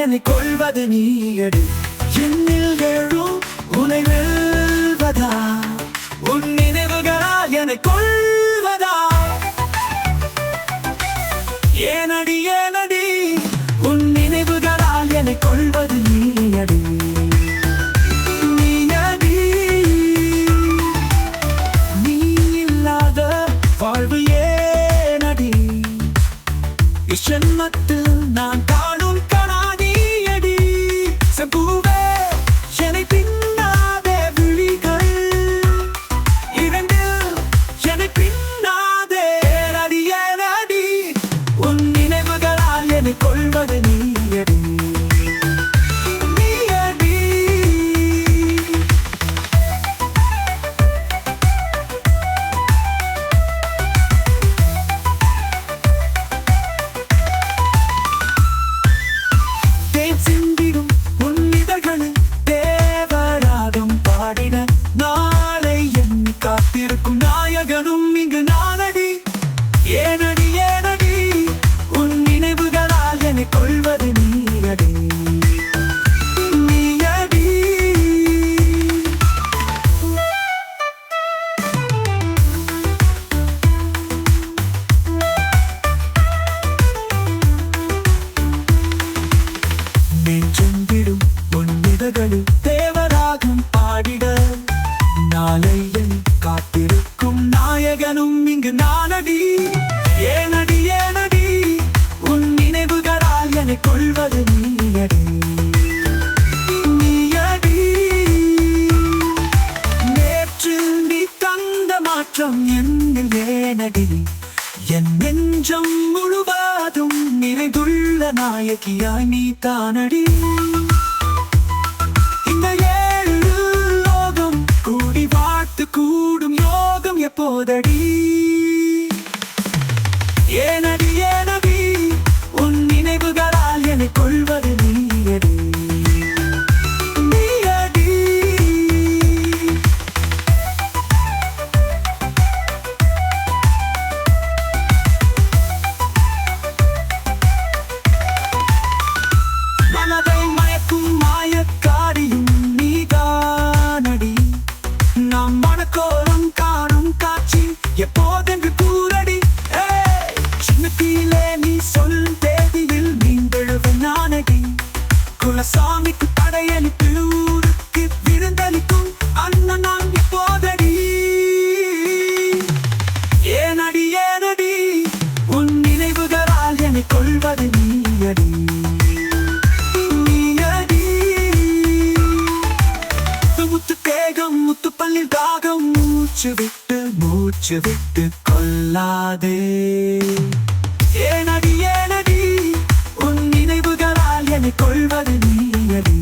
என்னை கொள்வது நீயடு என்னில் எழும் உனை வெல்வதா? உன் நினைவுகளால் என்னை கொள்வதா ஏனடி ஏனடி உன் நினைவுகளால் என்னை கொள்வது நீயடி நீ இல்லாத வாழ்வு ஏனடி? இச்சன்மத்தில் நான் நினைவுகளால் என்னை கொள்வது நீயடி சிந்திடும் உன்னிதழ்களில் தேவராகம் பாடிட நாளை காத்திருக்கும் நாயகனும் இங்கு நானடி ஏன நெஞ்செந்திடும் பொன்னிதழ்களில் தேவராகும் பாடிட. நாளை என் காத்திருக்கும் நாயகனும் இங்கு நானடி. ஏனடி ஏனடி உன் நினைவுகளால் என கொள்வது நீயடி. நீயடி. நேற்று நீ தந்த மாற்றம் என்னில் ஏனடி. என் நெஞ்சம் முழுவதும் நிறைந்துள்ள நாயகியாய் நீ தானடி. இந்த ஏழு லோகம் கூடி வாழ்த்து கூடும் யோகம் எப்போதடி. ஏன சாமிக்கு படையளித்து ஊருக்கு விருந்தளிக்கும் அண்ணன் நான் இப்போதடி. ஏனடி ஏனடி உன் நினைவுகளால் என்னை கொள்வது நீயடி. நீயடி. தாகம் மூச்சு விட்டு மூச்சு விட்டு கொல்லாதே ஏனடியே കൊള്ളുന്നത്